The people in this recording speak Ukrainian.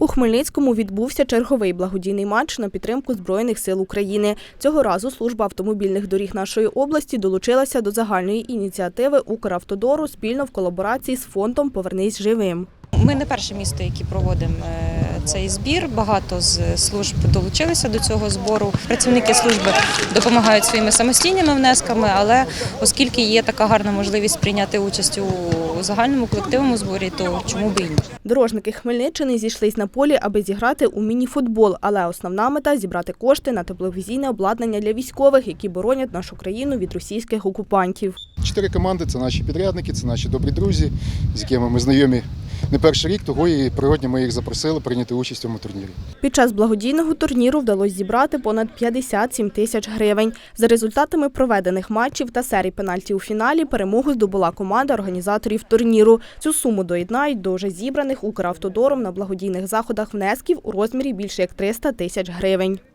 У Хмельницькому відбувся черговий благодійний матч на підтримку Збройних сил України. Цього разу служба автомобільних доріг нашої області долучилася до загальної ініціативи Укравтодору спільно в колаборації з фондом Повернись живим. Ми не перше місто, яке проводимо е, цей збір. Багато з служб долучилися до цього збору. Працівники служби допомагають своїми самостійними внесками, але оскільки є така гарна можливість прийняти участь у загальному колективному зборі, то чому б і ні? Дорожники Хмельниччини зійшлись на полі, аби зіграти у міні-футбол, але основна мета зібрати кошти на тепловізійне обладнання для військових, які боронять нашу країну від російських окупантів. Чотири команди це наші підрядники, це наші добрі друзі, з якими ми знайомі не перший рік, того і природні ми їх запросили прийняти участь у цьому турнірі. Під час благодійного турніру вдалося зібрати понад 57 тисяч гривень. За результатами проведених матчів та серій пенальтів у фіналі перемогу здобула команда організаторів турніру. Цю суму доєднають до вже зібраних Укравтодором на благодійних заходах внесків у розмірі більше як 300 тисяч гривень.